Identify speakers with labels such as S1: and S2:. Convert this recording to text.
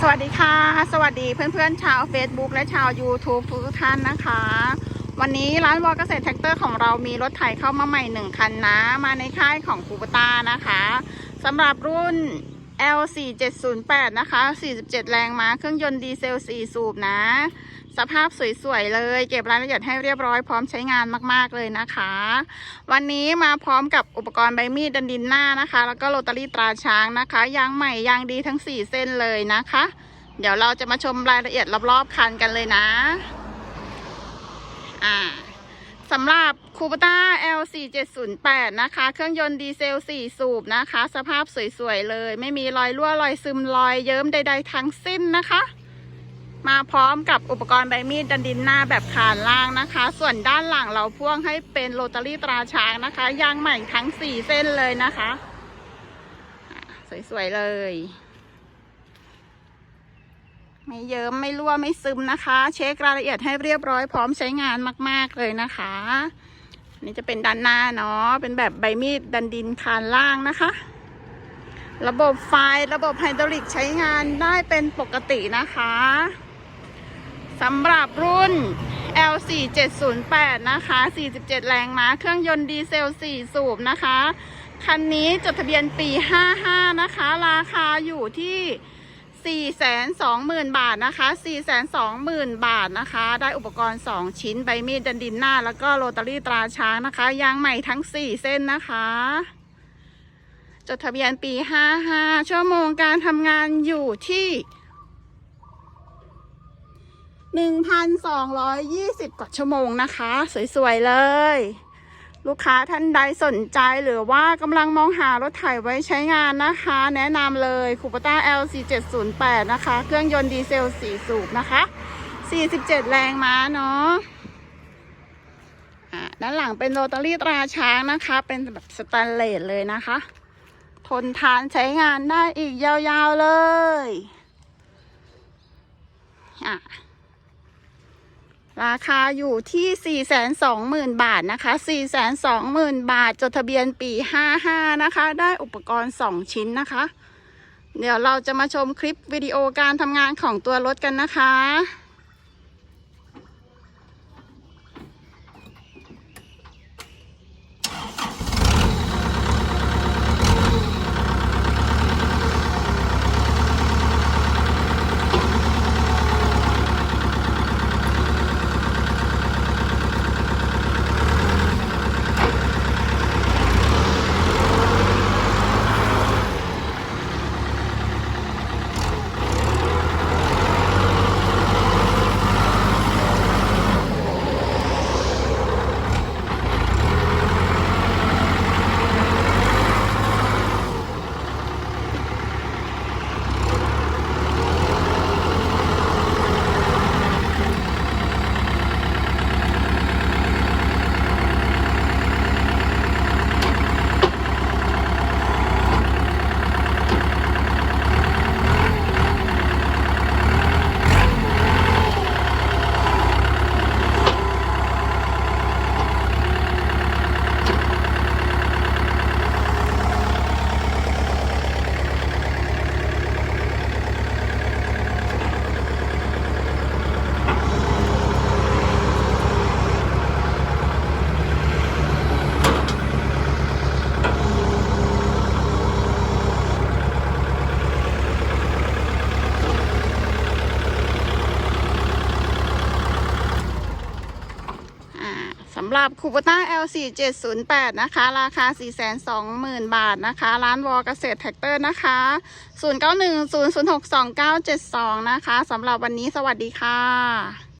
S1: สวัสดีค่ะ สวัสดีเพื่อนๆชาว Facebook และชาว YouTube ทุกท่านนะคะ วันนี้ร้านวอลเกษตรแท็กเตอร์ของเรามีรถไถเข้ามาใหม่หนึ่งคันนะ มาในค่ายของคูปต้านะคะสำหรับรุ่น L4708 นะคะ 47 แรงม้า เครื่องยนต์ดีเซล 4 สูบนะ สภาพสวยๆ เลย เก็บรายละเอียดให้เรียบร้อยพร้อมใช้งานมากๆเลยนะคะ วันนี้มาพร้อมกับอุปกรณ์ใบมีดดันดินหน้านะคะ แล้วก็โรตารี่ตราช้างนะคะ ยางใหม่ยางดีทั้ง 4 เส้นเลยนะคะ เดี๋ยวเราจะมาชมรายละเอียดรอบๆคันกันเลยนะ อ่า สำหรับคูปต้า L4708 นะคะ เครื่องยนต์ดีเซล 4 สูบนะคะ สภาพสวยๆเลย ไม่มีรอยรั่วรอยซึมรอยเยิ้มใดๆทั้งสิ้นนะคะ มาพร้อมกับอุปกรณ์ใบมีดดันดินหน้าแบบขานล่างนะคะ ส่วนด้านหลังเราพ่วงให้เป็นโรตารี่ตราช้างนะคะยางใหม่ทั้ง 4 เส้นเลยนะคะ สวยๆเลย ไม่เยิ้มไม่รั่วไม่ซึมนะคะ เช็ครายละเอียดให้เรียบร้อยพร้อมใช้งานมาก ๆเลยนะคะนนี่จะเป็นด้านหน้าเนาะเป็นแบบใบมีดดันดินคานล่างนะคะ ระบบไฟระบบไฮดรอลิกใช้งานได้เป็นปกตินะคะสำหรับรุ่น L4708 นะคะ 47 แรงม้า เครื่องยนต์ดีเซล 4 สูบนะคะ คันนี้จดทะเบียนปี 55 นะคะ ราคาอยู่ที่ 420,000 บาทนะคะ 420,000 บาทนะคะ ได้อุปกรณ์ 2 ชิ้น ใบมีดดันดินหน้า แล้วก็โรตารี่ตราช้างนะคะ ยางใหม่ทั้ง 4 เส้นนะคะ จดทะเบียนปี 55 ชั่วโมงการทำงานอยู่ที่ 1,220 กว่าชั่วโมงนะคะ สวย ๆ เลย ลูกค้าท่านใดสนใจหรือว่ากำลังมองหารถไถไว้ใช้งานนะคะ แนะนำเลยคูปต้า LC708 นะคะ เครื่องยนต์ดีเซล 4 สูบนะคะ 47 แรงม้าเนาะอะด้านหลังเป็นโรตารี่ตราช้างนะคะ เป็นแบบสแตนเลสเลยนะคะ ทนทานใช้งานได้อีกยาวๆเลยอะ ราคาอยู่ที่ 420,000 บาทนะคะ 420,000 บาท จดทะเบียนปี 55 นะคะ ได้อุปกรณ์ 2 ชิ้นนะคะ เดี๋ยวเราจะมาชมคลิปวิดีโอการทำงานของตัวรถกันนะคะำหรับคูปต้า L4708 นะคะ ราคา 420,000 บาทนะคะ ร้านวอเกษตรแท็กเตอร์นะคะ 0910062972 นะคะสำหรับวันนี้สวัสดีค่ะ